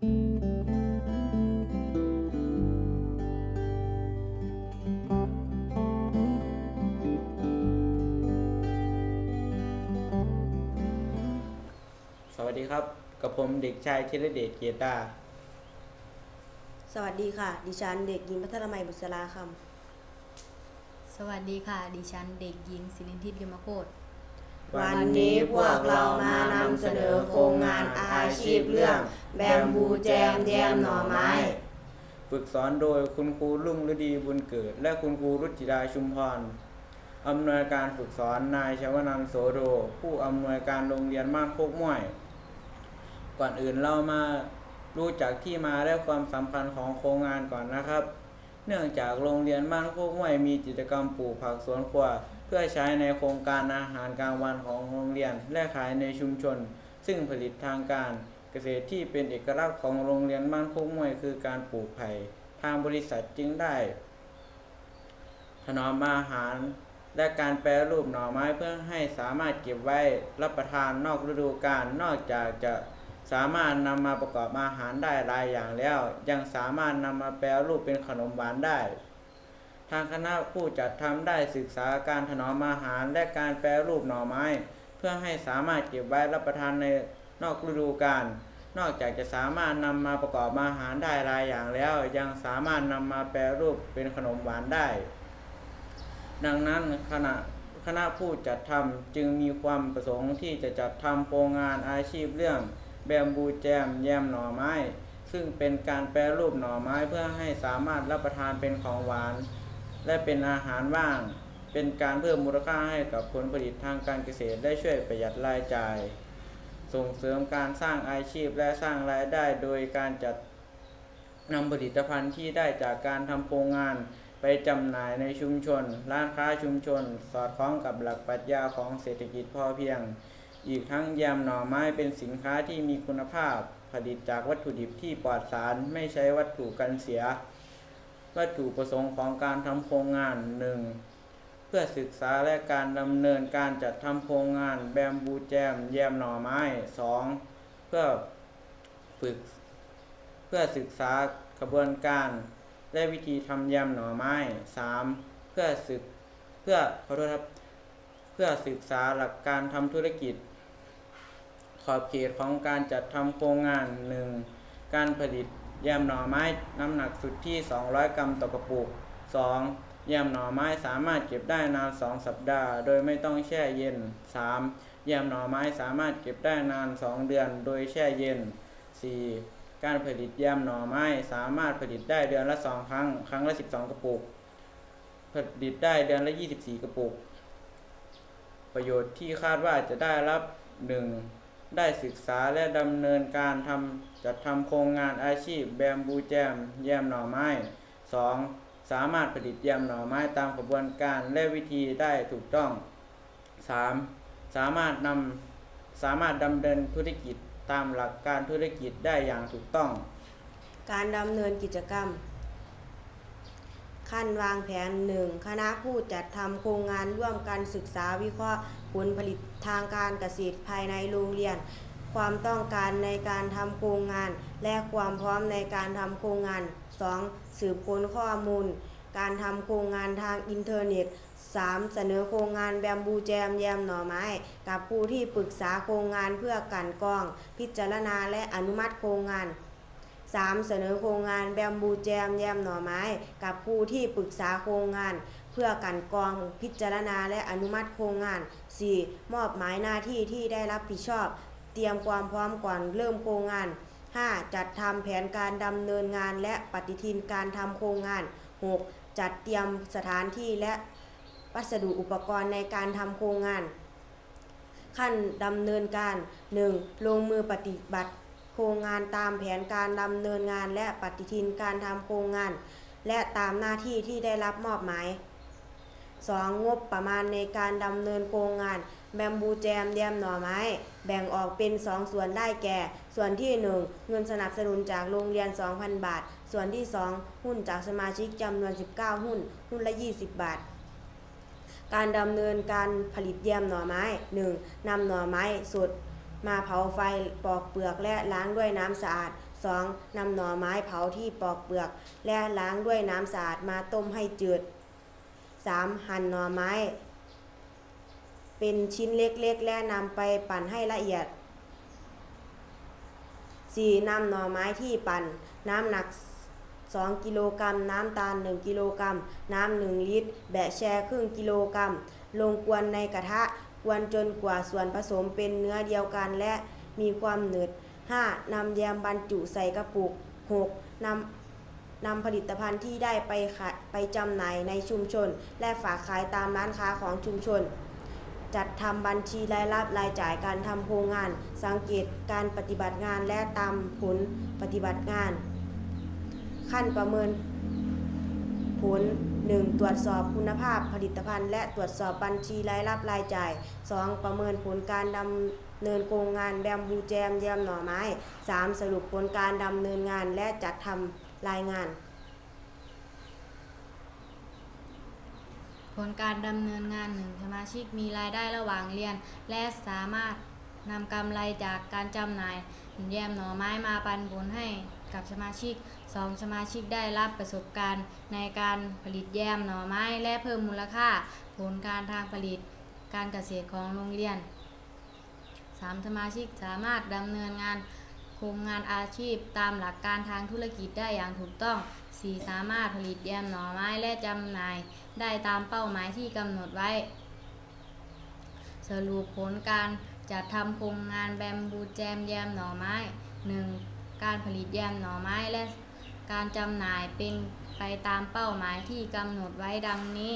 สวัสดีครับ กับผมเด็กชายธีรเดชเกียรตาสวัสดีค่ะ ดิฉันเด็กหญิงพัทรมัยบุษราคสวัสดีค่ะ ดิฉันเด็กหญิงศิรินทิพย์ยมโคตรำ วันนี้พวกเรามานำเสนอโครงงานอาชีพเรื่อง แบมบูแจมแยมหน่อไม้ ฝึกสอนโดยคุณครูรุ่งฤดีบุญเกิด และคุณครูรุจิดาชุมพรอำนวยการฝึกสอนนายชวนันโสโดผู้อำนวยการโรงเรียนบ้านโคกม่วย ก่อนอื่นเรามารู้จักที่มาและความสำคัญของโครงงานก่อนนะครับ เนื่องจากโรงเรียนบ้านโคกม่วยมีกิจกรรมปลูกผักสวนครัว พื่อใช้ในโครงการอาหารกลางวันของโรงเรียน และขายในชุมชน ซึ่งผลิตทางการเกษตรที่เป็นเอกลักษณ์ของโรงเรียนบ้านโคกมวยคือการปลูกไผ่ทางบริษัทจึงได้ ถนอมอาหารและการแปรรูปหน่อไม้เพื่อให้สามารถเก็บไว้รับประทานนอกฤดูกาลนอกจากจะสามารถนำมาประกอบอาหารได้หลายอย่างแล้ว ยังสามารถนำมาแปรรูปเป็นขนมหวานได้ ทางคณะผู้จัดทำได้ศึกษาการถนอมอาหารและการแปรรูปหน่อไม้ เพื่อให้สามารถเก็บไว้รับประทานในนอกฤดูกาลนอกจากจะสามารถนำมาประกอบอาหารได้หลายอย่างแล้ว ยังสามารถนำมาแปรรูปเป็นขนมหวานได้ ดังนั้นคณะคณะผู้จัดทำจึงมีความประสงค์ที่จะจัดทำโครงงานอาชีพเรื่อง แบมบูแจม แยมหน่อไม้ ซึ่งเป็นการแปรรูปหน่อไม้เพื่อให้สามารถรับประทานเป็นของหวาน และเป็นอาหารว่าง เป็นการเพิ่มมูลค่าให้กับผลผลิตทางการเกษตรได้ช่วยประหยัดรายจ่าย ส่งเสริมการสร้างอาชีพและสร้างรายได้โดยการจัดนำผลิตภัณฑ์ที่ได้จากการทำโครงงานไปจำหน่ายในชุมชน ร้านค้าชุมชน สอดคล้องกับหลักปรัชญาของเศรษฐกิจพอเพียง อีกทั้งยำหน่อไม้เป็นสินค้าที่มีคุณภาพ ผลิตจากวัตถุดิบที่ปลอดสารไม่ใช้วัตถุกันเสีย วัตถุประสงค์ของการทำโครงงานหนึ่งเพื่อศึกษาและการดำเนินการจัดทำโครงงานแบมบูแจมแยมหน่อไม้ 2. เพื่อฝึก เพื่อศึกษากระบวนการและวิธีทำแยำหน่อไม้ 3. เพื่อศึกเพื่อขอโทษครับเพื่อศึกษาหลักการทำธุรกิจ ขอบเขตของการจัดทำโครงงาน 1. การผลิต ยำหน่อไม้น้ำหนักสุดที่ 200 กรัมต่อกระปุก 2. ยำหน่อไม้สามารถเก็บได้นาน 2 สัปดาห์ โดยไม่ต้องแช่เย็น 3. ยำหน่อไม้สามารถเก็บได้นาน 2 เดือน โดยแช่เย็น 4. การผลิตยำหน่อไม้สามารถผลิตได้เดือนละ 2 ครั้ง ครั้งละ 12 กระปุก ผลิตได้เดือนละ 24 กระปุก ประโยชน์ที่คาดว่าจะได้รับ 1. ได้ศึกษาและดำเนินการทำจัดทำโครงงานอาชีพแบมบูแจม แยมหน่อไม้ 2. สามารถผลิตแยมหน่อไม้ตามกระบวนการและวิธีได้ถูกต้อง 3. สามารถนำสามารถดำเนินธุรกิจตามหลักการธุรกิจได้อย่างถูกต้อง การดำเนินกิจกรรม ขั้นวางแผนหนึ่งคณะผู้จัดทำโครงงานร่วมกันศึกษาวิเคราะห์ ผลผลิตทางการเกษตรภายในโรงเรียน ความต้องการในการทำโครงงาน และความพร้อมในการทำโครงงาน 2. สืบค้นข้อมูล การทำโครงงานทางอินเทอร์เน็ต 3. เสนอโครงงานแบมบูแจมแยมหน่อไม้ กับผู้ที่ปรึกษาโครงงานเพื่อกันกอง พิจารณาและอนุมัติโครงงาน 3. เสนอโครงงานแบมบูแจมแยมหน่อไม้ กับผู้ที่ปรึกษาโครงงาน เพื่อกันกรองพิจารณาและอนุมัติโครงงาน 4. มอบหมายหน้าที่ที่ได้รับผิดชอบ เตรียมความพร้อมก่อนเริ่มโครงงาน 5. จัดทำแผนการดำเนินงานและปฏิทินการทำโครงงาน 6. จัดเตรียมสถานที่และวัสดุอุปกรณ์ในการทำโครงงาน ขั้นดำเนินการ 1. ลงมือปฏิบัติโครงงานตามแผนการดำเนินงานและปฏิทินการทำโครงงาน และตามหน้าที่ที่ได้รับมอบหมาย 2. งบประมาณในการดำเนินโครงงานแบมบูแจมแยมหน่อไม้ แบ่งออกเป็น 2 ส่วนได้แก่ ส่วนที่ 1 เงินสนับสนุนจากโรงเรียน 2,000 บาท ส่วนที่ 2 หุ้นจากสมาชิกจำนวน 19 หุ้น หุ้นละ 20 บาท การดำเนินการผลิตแยมหน่อไม้ 1. นำหน่อไม้สดมาเผาไฟปอกเปลือกและล้างด้วยน้ำสะอาด 2. นำหน่อไม้เผาที่ปอกเปลือก และล้างด้วยน้ำสะอาดมาต้มให้จืด 3. หั่นหน่อไม้ เป็นชิ้นเล็กๆ และนำไปปั่นให้ละเอียด 4. นำหน่อไม้ที่ปั่น น้ำหนัก 2 กิโลกรัม น้ำตาล 1 กิโลกรัม น้ำ 1 ลิตร แบะแชร์ครึ่งกิโลกรัม ลงกวนในกระทะกวนจนกว่าส่วนผสมเป็นเนื้อเดียวกันและมีความหนืด 5. นำแยมบรรจุใส่กระปุก 6. นำ นำผลิตภัณฑ์ที่ได้ไปขายไปจำหน่ายในชุมชน และฝากขายตามร้านค้าของชุมชน จัดทำบัญชีรายรับรายจ่ายการทำโครงงาน สังเกตการปฏิบัติงานและตามผลปฏิบัติงาน ขั้นประเมินผล 1. ตรวจสอบคุณภาพผลิตภัณฑ์ และตรวจสอบบัญชีรายรับรายจ่าย 2. ประเมินผลการดำเนินโครงงานแบมบูแจมแยมหน่อไม้ 3. สรุปผลการดำเนินงานและจัดทำ รายงาน ผลการดำเนินงานหนึ่งสมาชิกมีรายได้ระหว่างเรียน และสามารถนำกำไรจากการจำหน่ายแยมหน่อไม้มาปันผลให้กับสมาชิก 2 สมาชิกได้รับประสบการณ์ในการผลิตแยมหน่อไม้และเพิ่มมูลค่า ผลการทางผลิตการเกษตรของโรงเรียน 3 สมาชิกสามารถดำเนินงาน โครงงานอาชีพตามหลักการทางธุรกิจได้อย่างถูกต้อง 4 สามารถผลิตแยมหน่อไม้และจำหน่าย ได้ตามเป้าหมายที่กำหนดไว้ สรุปผลการจัดทำโครงงานแบมบูแจมแยมหน่อไม้ 1. การผลิตแยมหน่อไม้และการจำหน่ายเป็นไปตามเป้าหมายที่กำหนดไว้ดังนี้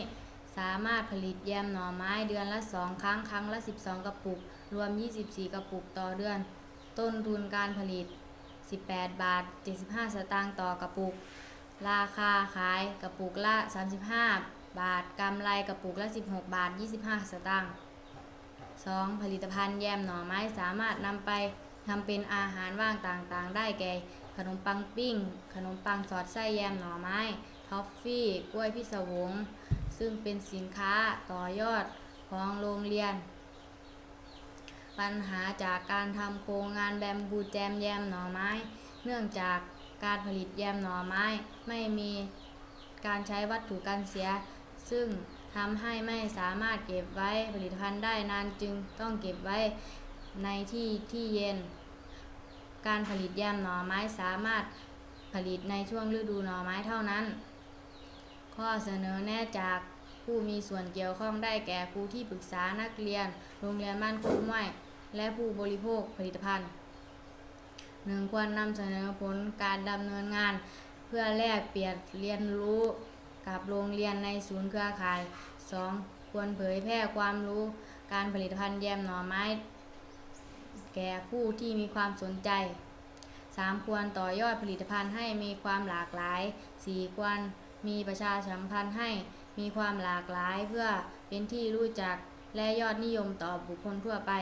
สามารถผลิตแยมหน่อไม้เดือนละ 2 ครั้ง ครั้งละ 12 กระปุก รวม 24 กระปุกต่อเดือน ต้นทุนการผลิต 18 บาท 75 สตางค์ต่อกระปุก ราคาขายกระปุกละ 35 บาท กำไรกระปุกละ 16 บาท 25 สตางค์ 2. ผลิตภัณฑ์แยมหน่อไม้สามารถนำไปทำเป็นอาหารว่างต่างๆ ได้แก่ ขนมปังปิ้ง ขนมปังสอดไส้แยมหน่อไม้ ท็อฟฟี่ กล้วยพิศวง ซึ่งเป็นสินค้าต่อยอดของโรงเรียน ปัญหาจากการทำโครงงานแบมบูแจมแยมหน่อไม้ เนื่องจากการผลิตแยมหน่อไม้ ไม่มีการใช้วัตถุกันเสีย ซึ่งทำให้ไม่สามารถเก็บไว้ผลิตภัณฑ์ได้นานจึงต้องเก็บไว้ในที่ที่เย็น การผลิตแยมหน่อไม้สามารถผลิตในช่วงฤดูหน่อไม้เท่านั้น ข้อเสนอแนะจากผู้มีส่วนเกี่ยวข้องได้แก่ครูที่ปรึกษานักเรียน โรงเรียนบ้านโคกม้วย และผู้บริโภคผลิตภัณฑ์หนึ่งควรนำเสนอผลการดำเนินงาน เพื่อแลกเปลี่ยนเรียนรู้กับโรงเรียนในศูนย์เครือข่าย 2. ควรเผยแพร่ความรู้การผลิตภัณฑ์แยมหน่อไม้ แก่ผู้ที่มีความสนใจ 3. ควรต่อยอดผลิตภัณฑ์ให้มีความหลากหลาย 4. ควรมีประชาสัมพันธ์ให้มีความหลากหลายเพื่อเป็นที่รู้จักและยอดนิยมต่อบุคคลทั่วไป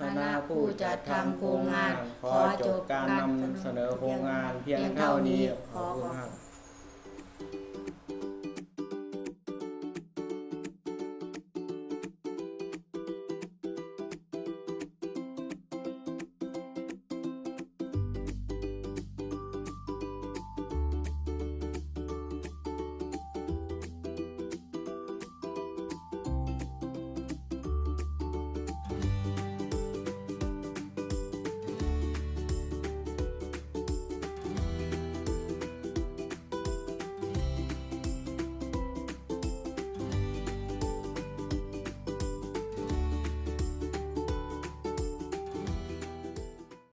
คณะผู้จัดทำโครงงาน ขอจบการนำเสนอโครงงานเพียงเท่านี้ขอบคุณครับ